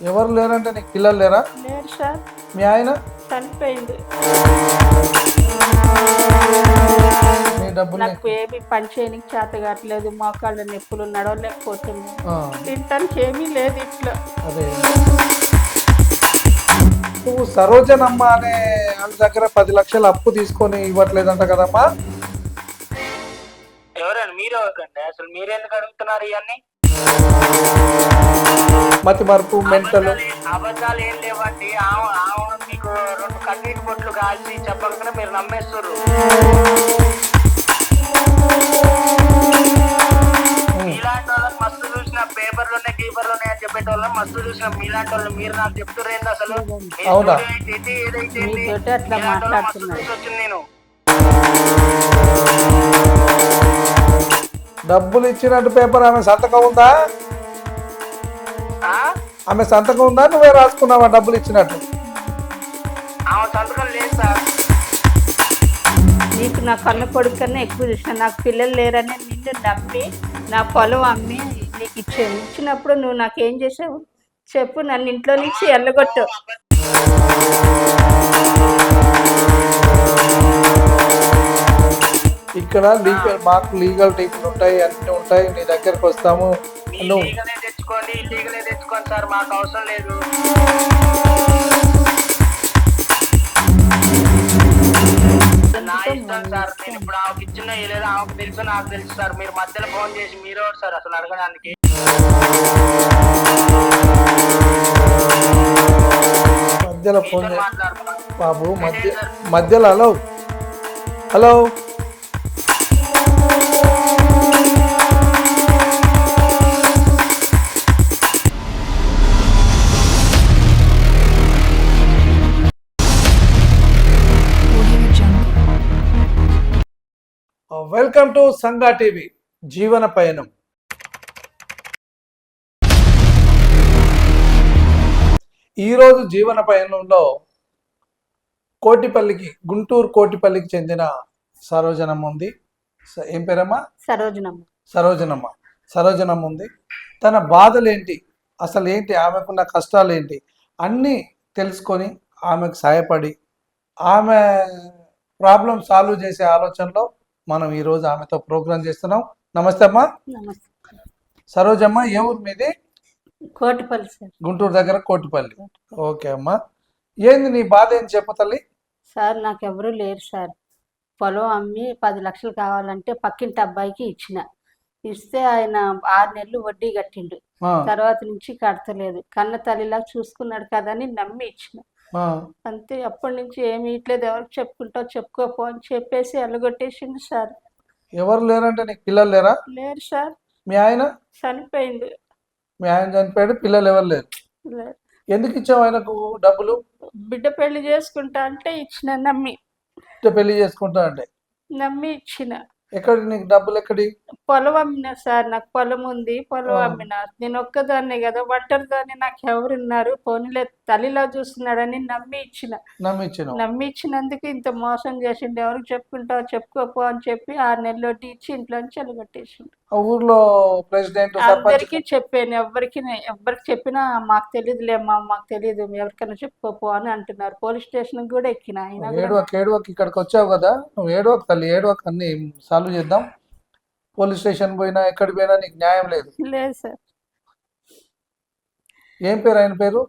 ఎవరు లేరంటే నీకు పిల్లలు లేరా? లేరు సార్. మీ ఆయన? చనిపోయింది డబ్బులు నాకు ఏమి పని చేయనికి చేత కావట్లేదు. మోకాళ్ళ నొప్పులు నడవలేకపోతున్నాను ఆ, తినటానికి ఏమీ లేదు ఇట్లా. అదే. నువ్వు సరోజనమ్మ అనే వాళ్ళ దగ్గర పది లక్షలు అప్పు తీసుకొని ఇవ్వట్లేదంట కదమ్మా. ఎవరండి? మీరు ఎవరికండి అసలు మీరు ఎందుకు అడుగుతున్నారు ఇవన్నీ? మతి మరుపు మెంటల్. అబద్ధాలు ఏ- లేవండి. మీకు రెండు కన్నీటి బొట్లు కాల్చి చెప్పకుండా మీరు నమ్మేస్తారు. మీలాంటి వాళ్ళని మస్తు చూసిన పేపర్లోనే కీపర్లోనే అని చెప్పేటోళ్ళని మస్తు చూసిన మీలాంటి వాళ్ళు మీరు నాకు చెప్తున్నారు అసలు? ఏదైతే ఏంటి? మీతోటి డబ్బులు ఇచ్చినట్టు పేపర్ ఆమె సంతకం ఉందా? ఆ? ఆమె సంతకం ఉందా? నువ్వే రాసుకున్నావా డబ్బులు ఇచ్చినట్టు? ఆమె సంతకం లేదు సార్. నీకు నా కన్న కొడుకు కన్నా ఎక్కువ చూసిన. నాకు పిల్లలు లేరని నిన్ను నమ్మి నా పొలం అమ్మి నీకు ఇచ్చాను ఇచ్చినప్పుడు నువ్వు నాకేం చేసావు? చెప్పు నన్ను ఇంట్లో నుంచి ఎల్లగొట్టు ఇక్కడ లీగల్ మాకు లీగల్ టీపులు ఉంటాయి అన్ని ఉంటాయి నీ దగ్గరకు వస్తాము. మీ నువ్వు లీగలే తెచ్చుకోండి ఇల్లీగలే తెచ్చుకోండి సార్ మాకు అవసరం లేదు. నా ఇష్టం సార్ నేను ఇప్పుడు ఆమెకి ఇచ్చిన లేదు ఆమెకు తెలుసు నాకు తెలుసు సార్. మీరు మధ్యలో ఫోన్ చేసి మీరు సార్ అసలు అడగడానికి? మధ్యలో ఫోన్ మీతో చే- మాట్లాడుతున్నాను బాబు మధ్య మధ్యలో hello hello. Welcome to Sanga TV Jeevana Payanam. ఈరోజు జీవన పయనంలో కోటిపల్లికి గుంటూరు కోటిపల్లికి చెందిన సరోజనమ్మ ఉంది. ఏం పేరమ్మా? సరోజనమ్మ. సరోజనమ్మ. సరోజనమ్మ ఉంది. తన బాధలు ఏంటి అసలు ఏంటి? ఆమెకున్న కష్టాలు ఏంటి అన్నీ తెలుసుకొని ఆమెకు సహాయపడి ఆమె ప్రాబ్లం సాల్వ్ చేసే ఆలోచనలో మనం ఈరోజు ఆమెతో ప్రోగ్రాం చేస్తున్నాం. నమస్తే అమ్మా. సరోజమ్మ ఏ ఊరు మీది? కోటిపల్లి సార్. గుంటూరు దగ్గర కోటిపల్లి. ఓకే అమ్మా. ఏంది నీ బాధ ఏంటి చెప్పు తల్లి? సార్ నాకు ఎవరు లేరు సార్. పొలం అమ్మి పది లక్షలు కావాలంటే పక్కింటి అబ్బాయికి ఇచ్చిన. ఇస్తే ఆయన ఆరు నెలలు వడ్డీ కట్టిండు. తర్వాత నుంచి కడతలేదు. కన్న తల్లిలా చూసుకున్నాడు కదా అని నమ్మి ఇచ్చిన. అంతే అప్పటి నుంచి ఏమి ఇట్లేదు ఎవరికి చెప్పుకుంటావు చెప్పుకోపో అని చెప్పేసి ఎల్లగొట్టేసిండు సార్. ఎవరు లేరంటే నీకు పిల్లలు లేరా? లేరు సార్. మీ ఆయన? చనిపోయింది మీ ఆయన చనిపోయాడు పిల్లలు ఎవరు లేరు. ఎందుకు ఇచ్చావు ఆయనకు డబ్బులు? బిడ్డ పెళ్ళి చేసుకుంటా అంటే ఇచ్చిన నమ్మి. ఇట్ట పెళ్ళి చేసుకుంటా అంటే? నమ్మి ఇచ్చిన. ఎక్కడి నీకు డబ్బులు ఎక్కడి? పొలం అమ్మిన సార్ నాకు పొలం ఉంది పొలం ఆ. అమ్మిన. నేను ఒక్కదాన్నే కదా ఒంటరిదాన్ని నాకు ఎవరున్నారు? పోనీలే తల్లిలా చూస్తున్నాడని నమ్మి ఇచ్చిన. నమ్మించిన నమ్మి ఇచ్చినందుకు ఇంత మోసం చేసిండు. ఎవరికి చెప్పుకుంటావు చెప్పుకోపో అని చెప్పి ఆరు నెలలు వడ్డీ ఇచ్చి ఇంట్లోంచి చెలగొట్టేసిండు. ఆ ఊర్లో ప్రెసిడెంట్ అందరికీ చెప్పాను ఎవరికి ఎవరికి చెప్పినా మాకు తెలియదులేమ్మా మాకు తెలియదు ఎవరికైనా చెప్పుకోపో అని అంటున్నారు. పోలీస్ స్టేషన్ కూడా ఎక్కిన కూడా. ఏడవక ఏడవక ఇక్కడికి వచ్చావు కదా. నువ్వు ఏడవక తల్లి ఏడవక అన్ని. సాల్వ్ చేద్దాం. పోలీస్ స్టేషన్ పోయినా ఎక్కడికి పోయినా నీకు న్యాయం లేదు. లేదు సార్. ఏం పేరు? ఆయన పేరు?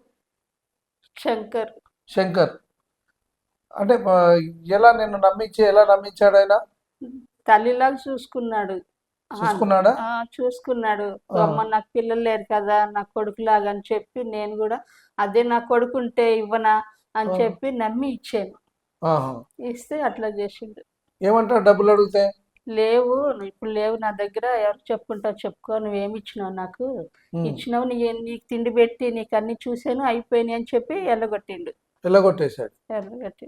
శంకర్. శంకర్. అంటే ఎలా నిన్ను నమ్మించి ఎలా నమ్మించాడు ఆయన? తల్లిలాగా చూసుకున్నాడు. చూసుకున్నాడా? చూసుకున్నాడు. అమ్మ నాకు పిల్లలు లేరు కదా నా కొడుకులాగా అని చెప్పి నేను కూడా అదే నా కొడుకు ఉంటే ఇవ్వనా అని. చెప్పి నమ్మి ఇచ్చాను. ఇస్తే అట్లా చేసిండు. ఏమంటారు? డబ్బులు అడిగితే? లేవు నువ్వు ఇప్పుడు లేవు నా దగ్గర ఎవరు చెప్పుకుంటావు చెప్పుకో నువ్వేమి ఇచ్చినావు నాకు? ఇచ్చినావు నీ నీకు తిండి పెట్టి నీకు అన్ని చూసాను అయిపోయినాయి అని చెప్పి ఎల్లగొట్టిండు. వెళ్ళగొట్టేశాడు ఎల్లగొట్టి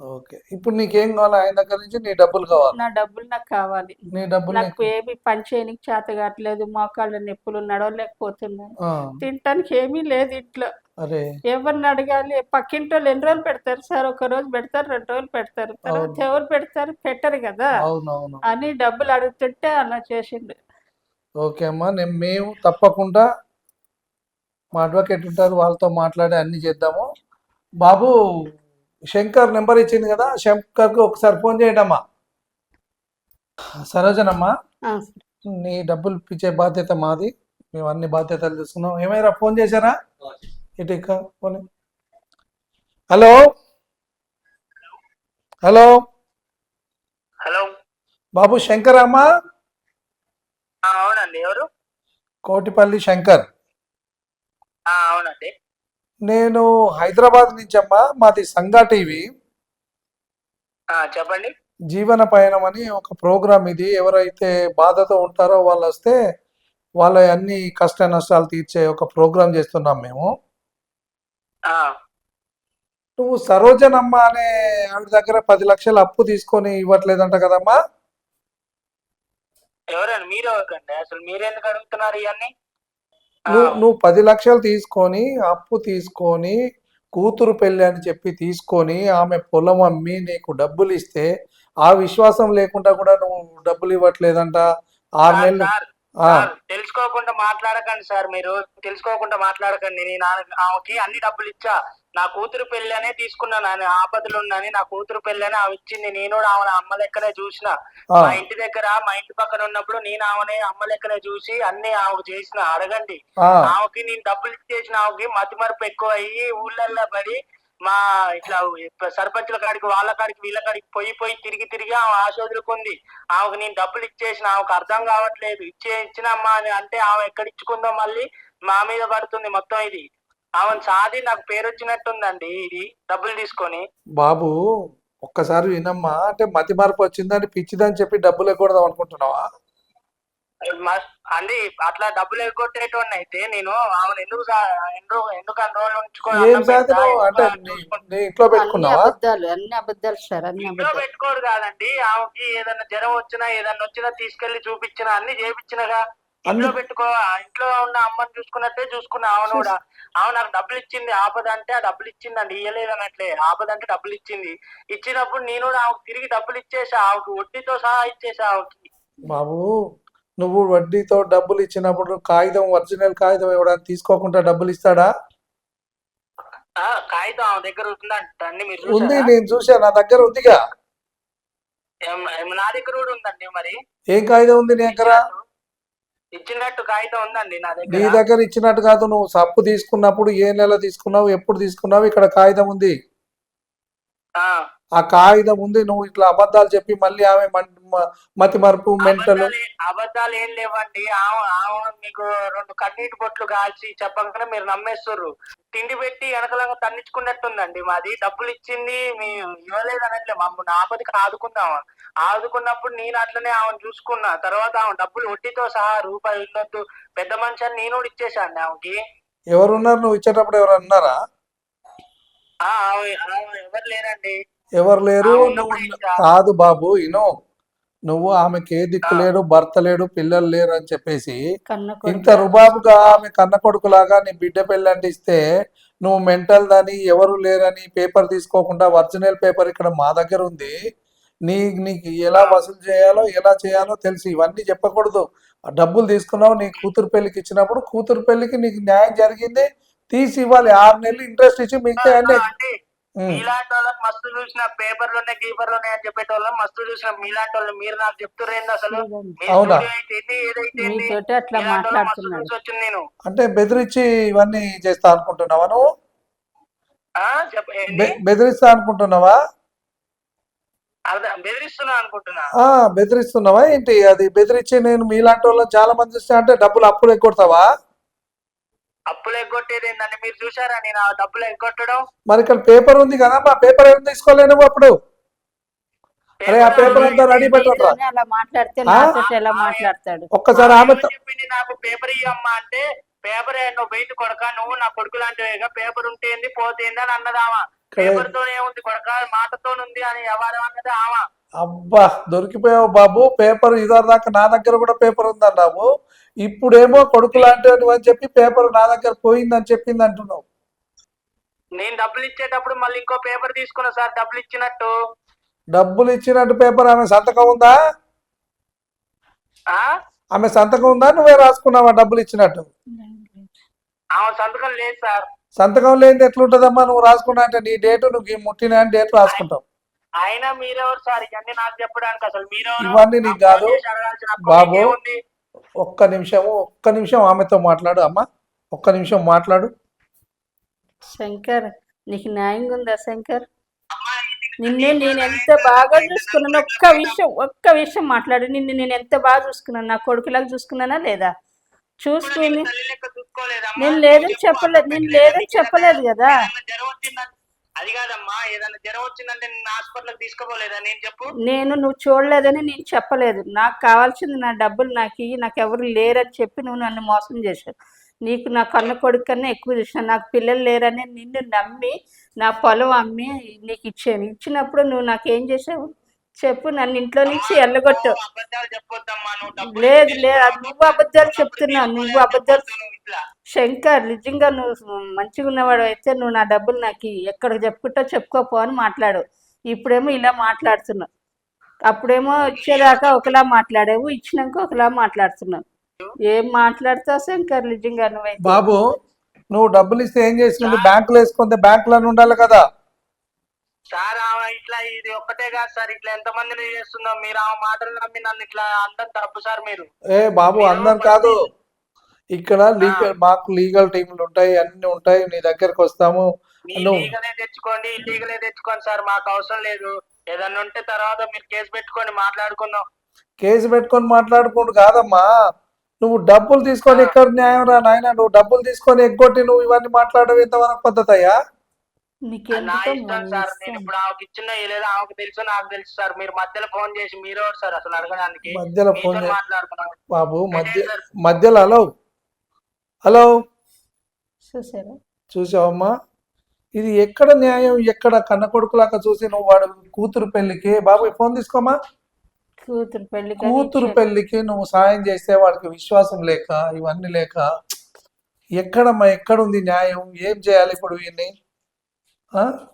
ఓకే. ఇప్పుడు నీకేం కావాలి? ఆయన దగ్గర నుంచి నీ డబ్బులు కావాలి. నా డబ్బులు నాకు కావాలి. నీ డబ్బులు నాకు ఏమి పని చేయనికి చేత కావట్లేదు మోకాళ్ళ నొప్పులు నడవలేకపోతున్నాను తినటానికి ఏమీ లేదు ఇంట్లో. ఎవరిని అడగాలి? పక్కింటి వాళ్ళు ఎన్ని రోజులు పెడతారు సార్? ఒక రోజు పెడతారు రెండు రోజులు పెడతారు. తర్వాత. ఎవరు పెడతారు? పెట్టరు కదా? అవును అవును అని డబ్బులు అడుగుతుంటే అలా చేసిండు. ఓకే అమ్మా నేను మేము తప్పకుండా మా అడ్వకేట్ ఉంటారు వాళ్ళతో మాట్లాడి అన్ని చేద్దాము. బాబు శంకర్ నెంబర్ ఇచ్చింది కదా శంకర్కి ఒకసారి ఫోన్ చేయండి అమ్మా. సరోజనమ్మా ఆ, నీ డబ్బులు ఇచ్చే బాధ్యత మాది. మేము అన్ని బాధ్యతలు తీసుకున్నాం. ఏమైనా ఫోన్ చేశారా? ఇటు ఇక phone hello? Hello? Hello. Babu Shankar అమ్మా అవునండి. ఎవరు? కోటిపల్లి శంకర్. అవునండి. నేను హైదరాబాద్ నుంచి అమ్మా మాది సంగా టీవీ. చెప్పండి. జీవన పయనం అని ఒక ప్రోగ్రామ్ ఇది. ఎవరైతే బాధతో ఉంటారో వాళ్ళు వస్తే వాళ్ళ అన్ని కష్ట నష్టాలు తీర్చే ఒక ప్రోగ్రామ్ చేస్తున్నాం మేము. నువ్వు సరోజనమ్మ అనే ఆవిడ దగ్గర పది లక్షలు అప్పు తీసుకొని ఇవ్వట్లేదంట కదమ్మా? ఎవరండి? మీరు ఎవరికండి? అసలు మీరెందుకు అడుగుతున్నారు ఇవన్నీ? నువ్వు నువ్వు పది లక్షలు తీసుకొని అప్పు తీసుకొని కూతురు పెళ్ళి అని చెప్పి తీసుకొని ఆమె పొలం అమ్మి నీకు డబ్బులు ఇస్తే ఆ విశ్వాసం లేకుండా కూడా నువ్వు డబ్బులు ఇవ్వట్లేదంట. ఆరు నెలలు సార్, తెలుసుకోకుండా మాట్లాడకండి సార్ మీరు. తెలుసుకోకుండా మాట్లాడకండి. నేను ఆమెకి అన్ని డబ్బులు ఇచ్చా. నా కూతురు పెళ్ళి అనే తీసుకున్నాను నేను ఆపదలు ఉన్నాని నా కూతురు పెళ్ళి అని ఆమె ఇచ్చింది. నేను కూడా ఆమె అమ్మ లెక్కనే చూసిన. మా ఇంటి దగ్గర మా ఇంటి పక్కన ఉన్నప్పుడు నేను ఆమెనే అమ్మ లెక్కనే చూసి అన్ని ఆమెకు చేసిన. అడగండి. ఆమెకి నేను డబ్బులు ఇచ్చేసిన ఆమెకి మతి మరపు ఎక్కువ అయ్యి ఊళ్ళల్లో పడి మా ఇట్లా సర్పంచుల కాడికి వాళ్ళ కాడికి వీళ్ళ కాడికి పోయి పోయి తిరిగి తిరిగి ఆమె ఆశ వదులుకుంది ఆమెకు నేను డబ్బులు ఇచ్చేసిన ఆమెకు అర్థం కావట్లేదు. ఇచ్చే ఇచ్చినమ్మా అని అంటే ఆమె ఎక్కడ ఇచ్చుకుందో మళ్ళీ మా మీద పడుతుంది మొత్తం ఇది. ఆమెను సాది నాకు పేరు వచ్చినట్టుందండి ఇది డబ్బులు తీసుకొని. బాబు ఒక్కసారి వినమ్మా. అంటే మతి మార్పు వచ్చిందని పిచ్చిదని చెప్పి డబ్బులు ఎక్కడదాం అనుకుంటున్నావా? మస్- అండి అట్లా డబ్బులు ఎగ్గొట్టేటోడిని అయితే నేను ఆమెను ఎందుకు ఎందుకు ఎందుకు అన్ని రోజులు అంటే? నీ ఇంట్లో అన్ని పెట్టుకున్నావా అబద్ధాలు అన్ని అబద్ధాలు సార్ అన్ని ఇంట్లో పెట్టుకోడు కాదండి. ఆమెకి ఏదైనా జ్వరం వచ్చినా ఏదైనా వచ్చినా తీసుకెళ్ళి చూపించినా అన్ని చేపించినగా. ఇంట్లో పెట్టుకో ఆ ఇంట్లో ఉన్న అమ్మని చూసుకున్నట్టే చూసుకున్నా. ఆమెను కూడా. ఆమె నాకు డబ్బులు ఇచ్చింది ఆపద అంటే ఆ డబ్బులు ఇచ్చిందండి ఇయ్యలేదు అన్నట్లే. ఆపద అంటే డబ్బులు ఇచ్చింది. ఇచ్చినప్పుడు నేను కూడా ఆమెకు తిరిగి డబ్బులు ఇచ్చేసా ఆమెకు వడ్డీతో సహా ఇచ్చేసా ఆమెకి. బాబు నువ్వు వడ్డీతో డబ్బులు ఇచ్చినప్పుడు కాగితం ఒరిజినల్ కాగితం ఇవ్వడానికి తీసుకోకుండా డబ్బులు ఇస్తాడా? ఆ, కాగితం ఆమె దగ్గర మీరు ఉంది? నేను చూసా నా దగ్గర ఉందిగా. నా దగ్గర కూడా ఉందండి మరి. ఏం కాగితం ఉంది నీ దగ్గర? ఇచ్చినట్టు కాగితం ఉందండి నా నీ దగ్గర దగ్గర ఇచ్చినట్టు కాదు నువ్వు సప్పు తీసుకున్నప్పుడు ఏ నెల తీసుకున్నావు ఎప్పుడు తీసుకున్నావు ఇక్కడ కాగితం ఉంది. ఆ, కాగితం ఉంది నువ్వు ఇట్లా అబద్ధాలు చెప్పి మళ్ళీ ఆమె మతి మరుపు మెంటలు. అబద్ధాలు ఏం లేవండి. మీకు రెండు కన్నీటి బొట్లు కాల్చి చెప్పగానే మీరు నమ్మేస్తుర్రు. తిండి పెట్టి వెనకలంగా తన్నించుకున్నట్టుందండి మాది. డబ్బులు ఇచ్చింది మీ ఇవ్వలేదు అనట్లే మమ్మల్ని ఆపదికి ఆదుకుందాం ఆదుకున్నప్పుడు నేను అట్లనే ఆమెను చూసుకున్నా. తర్వాత ఆమె డబ్బులు వడ్డీతో సహా రూపాయి ఉండొద్దు పెద్ద మనిషి అని నేను కూడా ఇచ్చేసాను ఆమెకి. ఎవరున్నారు? నువ్వు ఇచ్చేటప్పుడు ఎవరు అన్నారా ఎవరు లేరండి? ఎవరు లేరు. కాదు బాబు ఇను నువ్వు ఆమెకి ఏ దిక్కు లేడు భర్త లేడు పిల్లలు లేరు అని చెప్పేసి ఇంత రుబాబుగా ఆమె కన్న కొడుకులాగా నీ బిడ్డ పెళ్ళి అంటే ఇస్తే నువ్వు మెంటల్ దాని ఎవరు లేరని పేపర్ తీసుకోకుండా ఒరిజినల్ పేపర్ ఇక్కడ మా దగ్గర ఉంది. నీ నీకు ఎలా వసూలు చేయాలో ఎలా చేయాలో తెలుసు ఇవన్నీ చెప్పకూడదు. డబ్బులు తీసుకున్నావు నీ కూతురు పెళ్ళికి ఇచ్చినప్పుడు కూతురు పెళ్ళికి నీకు న్యాయం జరిగింది తీసి ఇవ్వాలి. ఆరు నెలలు ఇంట్రెస్ట్ ఇచ్చి మిగతా అన్నీ. మీలాంటి వాళ్ళకి మస్తు చూసిన పేపర్లోనే గీపర్లోనే అని చెప్పేటోళ్ళం మస్తు చూసిన మీలాంటి వాళ్ళు మీరు నాకు చెప్తుర్రేంది అసలు? ఏదైతే నేను. అంటే బెదిరించి ఇవన్నీ చేస్తా అనుకుంటున్నావా నువ్వు? బెదిరిస్తా అనుకుంటున్నావా? బెదిరిస్తున్నావా ఏంటి? అది బెదిరించి నేను మీలాంటి వాళ్ళని చాలా మంది చూస్తే అంటే డబ్బులు అప్పులు ఎగ్గొడతావా అప్పులు ఎగ్గొట్టేది ఏంటంటే మీరు చూసారా నేను ఆ డబ్బులు ఎగ్గొట్టడం? మరి ఇక్కడ పేపర్ ఉంది కదా మా పేపర్ ఏం తీసుకోలేను అప్పుడు? అరే ఆ పేపర్ అంతా రెడీ పెట్టరా? అలా మాట్లాడితే? నాతో ఎలా మాట్లాడతాడు? ఒక్కసారి ఆమె చెప్పింది నాకు? పేపర్ ఇవ్వమ్మా అంటే పేపర్ నువ్వు బయట కొడక నువ్వు నా కొడుకు లాంటివేగా పేపర్ ఉంటేంది పోతేంది అని అన్నదామా పేపర్తో ఏముంది? కొడక మాటతో ఉంది అని ఎవరు అన్నది ఆమా. అబ్బా దొరికిపోయావు బాబు. పేపర్ ఇదో దాకా నా దగ్గర కూడా పేపర్ ఉందన్నావు ఇప్పుడేమో కొడుకు లాంటి అని చెప్పి పేపర్ నా దగ్గర పోయిందని చెప్పింది అంటున్నావు. నేను డబ్బులు ఇచ్చేటప్పుడు మళ్ళీ ఇంకో పేపర్ తీసుకున్నా సార్ డబ్బులు ఇచ్చినట్టు. డబ్బులు ఇచ్చినట్టు పేపర్ ఆమె సంతకం ఉందా? ఆ? ఆమె సంతకం ఉందా? నువ్వే రాసుకున్నావా డబ్బులు ఇచ్చినట్టు? ఆమె సంతకం లేదు సార్. సంతకం లేనిది ఎట్లుంటదమ్మా? నువ్వు రాసుకున్నా అంటే నీ డేట్ నువ్వు ముట్టిన డేట్ రాసుకుంటావు. అయినా మీరెవరు సార్? ఇవన్నీ నాకు చెప్పడానికి అసలు మీరెవరు? ఇవన్నీ నీకు కాదు. బాబు. ఒక్క నిమిషము ఒక్క నిమిషం ఆమెతో మాట్లాడు అమ్మా. ఒక్క నిమిషం మాట్లాడు. శంకర్ నీకు న్యాయంగా ఉందా శంకర్? అమ్మా, నిన్నే నేను ఎంత బాగా చూసుకున్నాను ఒక్క విషయం ఒక్క విషయం మాట్లాడు. నిన్ను నేను ఎంత బాగా చూసుకున్నాను? నా కొడుకులాగా చూసుకున్నానా లేదా? చూసుకుని? నేను లేదని చెప్పు. చెప్పలేదు నేను లేదని చెప్పలేదు కదా. అది కాదమ్మా ఏదైనా జ్వరం వచ్చిందంటే నేను హాస్పిటల్కి తీసుకోపోలేదా? నేను చెప్పు. నేను నువ్వు చూడలేదని నేను చెప్పలేదు. నాకు కావాల్సింది నా డబ్బులు నాకు ఇవి నాకు ఎవరు లేరని చెప్పి నువ్వు నన్ను మోసం చేశావు. నీకు నా కన్న కొడుకు కన్నా ఎక్కువ చూసిన నాకు పిల్లలు లేరని నిన్ను నమ్మి నా పొలం అమ్మి నీకు ఇచ్చాను. ఇచ్చినప్పుడు నువ్వు నాకేం చేసావు చెప్పు నన్ను ఇంట్లో నుంచి నువ్వు నువ్వు డబ్బులు లేదు లేదు అది నువ్వు అబద్ధాలు చెప్తున్నావు నువ్వు అబద్ధాలు నువ్వు శంకర్ నిజంగా నువ్వు మంచిగా ఉన్నవాడు అయితే నువ్వు నా డబ్బులు నాకు. ఎక్కడ చెప్పుకుంటా చెప్పుకోపో అని మాట్లాడు. ఇప్పుడేమో ఇలా మాట్లాడుతున్నావు అప్పుడేమో ఇచ్చేదాకా ఒకలా మాట్లాడావు ఇచ్చినాక ఒకలా మాట్లాడుతున్నావు ఏం మాట్లాడతావు శంకర్ నిజంగా నువ్వైతే? బాబు నువ్వు డబ్బులు ఇస్తే ఏం చేసినది బ్యాంకులో వేసుకుంటే బ్యాంకులో ఉండాలి కదా. సార్ ఇట్లా ఇది ఒక్కటే కాదు సార్ ఇట్లా ఎంత మందిని చేస్తుందో మీరు ఆమె మాటలు నమ్మి నన్ను ఇట్లా అందరు తప్పు సార్ మీరు. ఏ బాబు అందరం కాదు. ఇక్కడ లీగల్ మాకు లీగల్ టీంలు ఉంటాయి అన్ని ఉంటాయి నీ దగ్గరకు వస్తాము. లీగలే తెచ్చుకోండి ఇల్లీగలే తెచ్చుకోండి సార్ మాకు అవసరం లేదు. ఏదన్నా ఉంటే తర్వాత మీరు కేసు పెట్టుకొని మాట్లాడుకుందాం. కేసు పెట్టుకొని మాట్లాడుకుంటూ కాదమ్మా. నువ్వు డబ్బులు తీసుకొని ఎక్కడ న్యాయం రా నాయన నువ్వు డబ్బులు తీసుకొని ఎగ్గొట్టి నువ్వు ఇవన్నీ మాట్లాడడం ఎంతవరకు పద్ధతి అయ్యా నా ఇష్టం సార్ నేను ఇప్పుడు ఆమెకి ఇచ్చిన లేదా ఆమెకు తెలుసు నాకు తెలుసు సార్. మీరు మధ్యలో ఫోన్ చేసి మీరు సార్ అసలు అడగడానికి. మధ్యలో ఫోన్ బాబు మధ్య మధ్యలో హలో. హలో. చూసారా చూసావమ్మా? ఇది ఎక్కడ న్యాయం ఎక్కడ కన్న కొడుకులాగా చూసి నువ్వు వాడు కూతురు పెళ్ళికి బాబు ఫోన్ తీసుకోమా కూతురు పెళ్ళి కూతురు పెళ్ళికి నువ్వు సాయం చేస్తే వాడికి విశ్వాసం లేక ఇవన్నీ లేక ఎక్కడమ్మా ఎక్కడుంది న్యాయం? ఏం చేయాలి ఇప్పుడు వీడిని?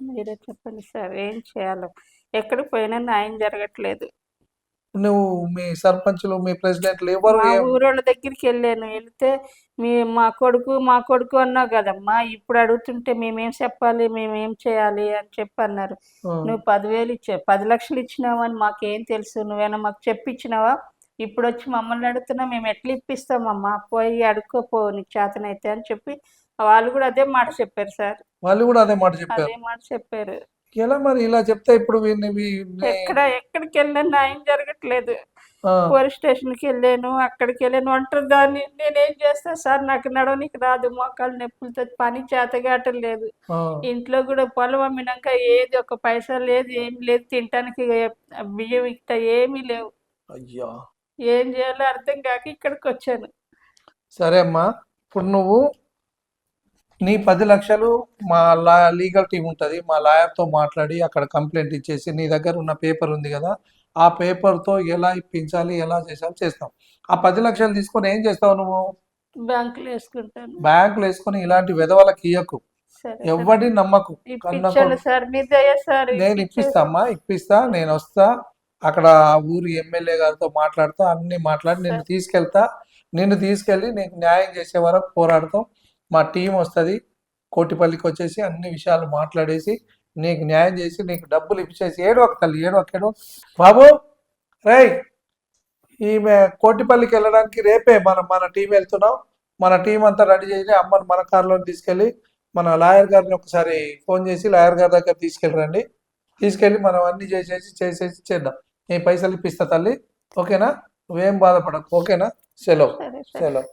మీరే చెప్పండి సార్ ఏం చేయాలో? ఎక్కడికి పోయినా న్యాయం జరగట్లేదు. నువ్వు మీ సర్పంచులు మీ ప్రెసిడెంట్లు ఎవరు మా ఏం- ఊరోళ్ళ దగ్గరికి వెళ్ళాను. వెళ్తే మీ మా కొడుకు మా కొడుకు అన్నావు కదమ్మా ఇప్పుడు అడుగుతుంటే మేమేం చెప్పాలి మేమేం చేయాలి అని చెప్పి అన్నారు. నువ్వు పదివేలు ఇచ్చా పది లక్షలు ఇచ్చినావని మాకేం తెలుసు? నువ్వేనా మాకు చెప్పించినావా ఇప్పుడు వచ్చి మమ్మల్ని అడుగుతున్నా మేము ఎట్లా ఇప్పిస్తామమ్మా? పోయి అడుక్కోపో నీకు చేతనైతే అని చెప్పి వాళ్ళు కూడా అదే మాట చెప్పారు సార్. వాళ్ళు కూడా అదే మాట చెప్పారు. అదే మాట చెప్పారు. ఎలా మరి ఇలా చెప్తే ఇప్పుడు ఎక్కడ ఎక్కడికి వెళ్ళినా న్యాయం జరగట్లేదు. పోలీస్ స్టేషన్కి వెళ్ళాను అక్కడికి వెళ్ళాను ఒంటరి దాన్ని నేనేం చేస్తా సార్? నాకు నడవనికి రాదు మోకాలు నొప్పులతో పని చేతగాటం లేదు. ఇంట్లో కూడా పొలం అమ్మినాక ఏది ఒక పైసా లేదు ఏం లేదు. తినటానికి బియ్యం ఇట్ట ఏమీ లేవు. అయ్యా. ఏం చేయాలో అర్థం కాక ఇక్కడికి వచ్చాను. సరే అమ్మా ఇప్పుడు నువ్వు నీ పది లక్షలు మా లా లీగల్ టీం ఉంటుంది మా లాయర్తో మాట్లాడి అక్కడ కంప్లైంట్ ఇచ్చేసి నీ దగ్గర ఉన్న పేపర్ ఉంది కదా ఆ పేపర్తో ఎలా ఇప్పించాలి ఎలా చేసాలి చేస్తాం. ఆ పది లక్షలు తీసుకొని ఏం చేస్తావు నువ్వు? బ్యాంకులో వేసుకుంటాను. బ్యాంకులు వేసుకొని ఇలాంటి విధవలకి ఇయ్యకు. ఎవరిని నమ్మకు. నేను ఇప్పిస్తా అమ్మా ఇప్పిస్తా నేను వస్తా అక్కడ ఊరి ఎమ్మెల్యే గారితో మాట్లాడుతా అన్ని మాట్లాడి నిన్ను తీసుకెళ్తా నిన్ను తీసుకెళ్ళి నీకు న్యాయం చేసే వరకు పోరాడతాం. మా టీం వస్తుంది కోటిపల్లికి వచ్చేసి అన్ని విషయాలు మాట్లాడేసి నీకు న్యాయం చేసి నీకు డబ్బులు ఇప్పించేసి ఏడు ఒక తల్లి ఏడు ఒక ఏడు. బాబు రేయ్ ఈమె కోటిపల్లికి వెళ్ళడానికి రేపే మనం మన టీం వెళ్తున్నాం. మన టీం అంతా రెడీ చేసి అమ్మని మన కారులో తీసుకెళ్ళి మన లాయర్ గారిని ఒకసారి ఫోన్ చేసి లాయర్ గారి దగ్గర తీసుకెళ్ళరండి. తీసుకెళ్ళి మనం అన్ని చేసేసి చేసేసి చేద్దాం. నీ పైసలు ఇప్పిస్తా తల్లి. ఓకేనా? నువ్వేం బాధపడకు. ఓకేనా? సెలవు. సెలవు.